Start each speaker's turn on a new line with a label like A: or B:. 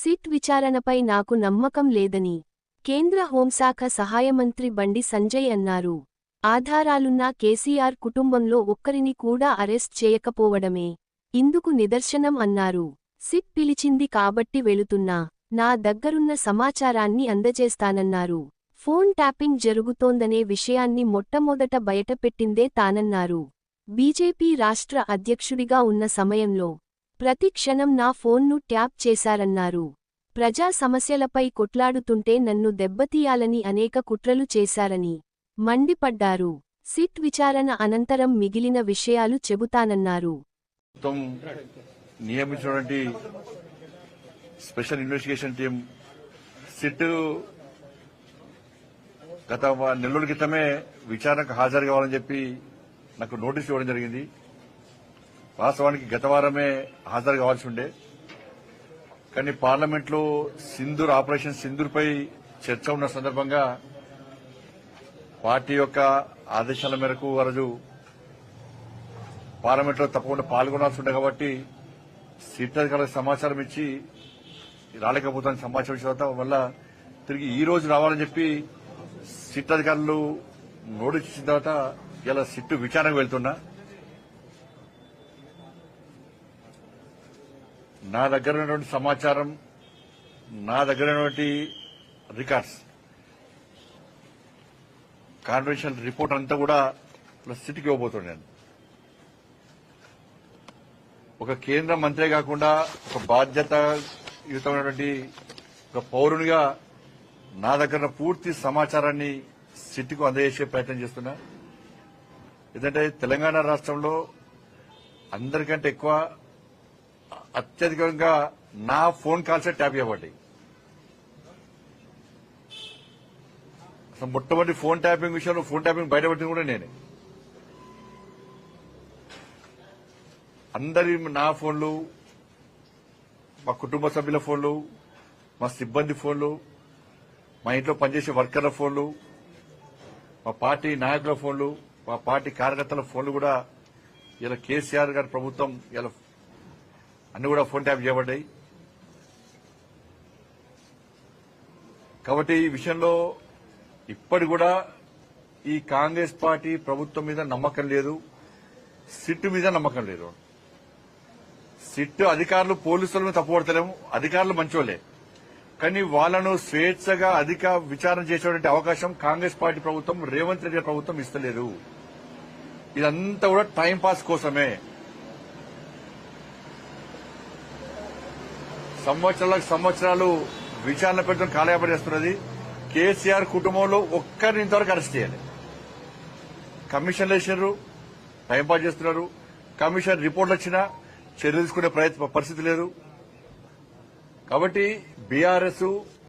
A: SIT విచారణపై నాకు నమ్మకం లేదని కేంద్ర హోంశాఖ సహాయమంత్రి బండి సంజయ్ అన్నారు. ఆధారాలున్నా కేసీఆర్ కుటుంబంలో ఒక్కరిని కూడా అరెస్ట్ చేయకపోవడమే ఇందుకు నిదర్శనం అన్నారు. సిట్ పిలిచింది కాబట్టి వెళుతున్నా నా దగ్గరున్న సమాచారాన్ని అందజేస్తానన్నారు. ఫోన్ ట్యాపింగ్ జరుగుతోందనే విషయాన్ని మొట్టమొదట బయటపెట్టిందే తానన్నారు. బీజేపీ రాష్ట్ర అధ్యక్షుడిగా ఉన్న సమయంలో ప్రతి క్షణం నా ఫోన్ను ట్యాప్ చేశారన్నారు. ప్రజా సమస్యలపై కొట్లాడుతుంటే నన్ను దెబ్బతీయాలని అనేక కుట్రలు చేశారని మండిపడ్డారు. సిట్ విచారణ అనంతరం మిగిలిన విషయాలు చెబుతానన్నారు.
B: నియమించినటువంటి స్పెషల్ ఇన్వెస్టిగేషన్ టీం సిట్ గత వ- నెల రోజుల క్రితమే విచారణకు హాజరు కావాలని చెప్పి నాకు నోటీస్ ఇవ్వడం జరిగింది. వాస్తవానికి గత వారమే హాజరు కావాల్సి ఉండే. కానీ పార్లమెంట్లో సింధూర్ ఆపరేషన్ సింధూర్పై చర్చ ఉన్న సందర్భంగా పార్టీ యొక్క ఆదేశాల మేరకు ఆ పార్లమెంట్లో తప్పకుండా పాల్గొనాల్సి ఉండే కాబట్టి సీటాధికారులకు సమాచారం ఇచ్చి రాలేకపోతాను సమాచారం ఇచ్చిన తర్వాత వల్ల తిరిగి ఈ రోజు రావాలని చెప్పి సిట్ అధికారులు నోటీస్ ఇచ్చిన తర్వాత ఇలా సిట్టు విచారణకు వెళ్తున్నా. నా దగ్గర ఉన్నటువంటి సమాచారం నా దగ్గర ఉన్నటువంటి రికార్డ్స్ కాన్వెన్షన్ రిపోర్ట్ అంతా కూడా ప్లస్ సిట్కి ఇవ్వబోతున్నాను ఒక కేంద్ర మంత్రే కాకుండా ఒక బాధ్యతయుతమైనటువంటి ఒక పౌరునిగా నా దగ్గర పూర్తి సమాచారాన్ని సిట్కు అందజేసే ప్రయత్నం చేస్తున్నా. ఎందుకంటే తెలంగాణ రాష్ట్రంలో అందరికంటే ఎక్కువ అత్యధికంగా నా ఫోన్ కాల్సే ట్యాప్ చేయబడ్డాయి. అసలు మొట్టమొదటి ఫోన్ ట్యాపింగ్ విషయంలో ఫోన్ ట్యాపింగ్ బయటపెట్టింది కూడా నేనే. అందరి నా ఫోన్లు మా కుటుంబ సభ్యుల ఫోన్లు మా సిబ్బంది ఫోన్లు మా ఇంట్లో పనిచేసే వర్కర్ల ఫోన్లు మా పార్టీ నాయకుల ఫోన్లు మా పార్టీ కార్యకర్తల ఫోన్లు కూడా ఇలా కేసీఆర్ గారి ప్రభుత్వం ఇలా అన్ని కూడా ఫోన్ ట్యాప్ చేయబడ్డాయి. కాబట్టి ఈ విషయంలో ఇప్పటి కూడా ఈ కాంగ్రెస్ పార్టీ ప్రభుత్వం మీద నమ్మకం లేదు సిట్టు మీద నమ్మకం లేదు. సిట్ అధికారులు పోలీసులను తప్పుపడతలేము అధికారులు మంచోలే కానీ వాళ్ళను స్వేచ్ఛగా అధిక విచారణ చేసేటువంటి అవకాశం కాంగ్రెస్ పార్టీ ప్రభుత్వం రేవంత్ రెడ్డి ప్రభుత్వం ఇస్తలేదు. ఇదంతా కూడా టైంపాస్ కోసమే. సంవత్సరాలకు సంవత్సరాలు విచారణ పెట్టడం కాలయాపన చేస్తున్నది. కేసీఆర్ కుటుంబంలో ఒక్కరిని ఇంతవరకు అరెస్ట్ చేయాలి. కమిషన్లు వేసినారు టైంపాస్ చేస్తున్నారు. కమిషన్ రిపోర్ట్లు వచ్చినా చర్యలు తీసుకునే ప్రయత్న పరిస్థితి లేదు. కాబట్టి బీఆర్ఎస్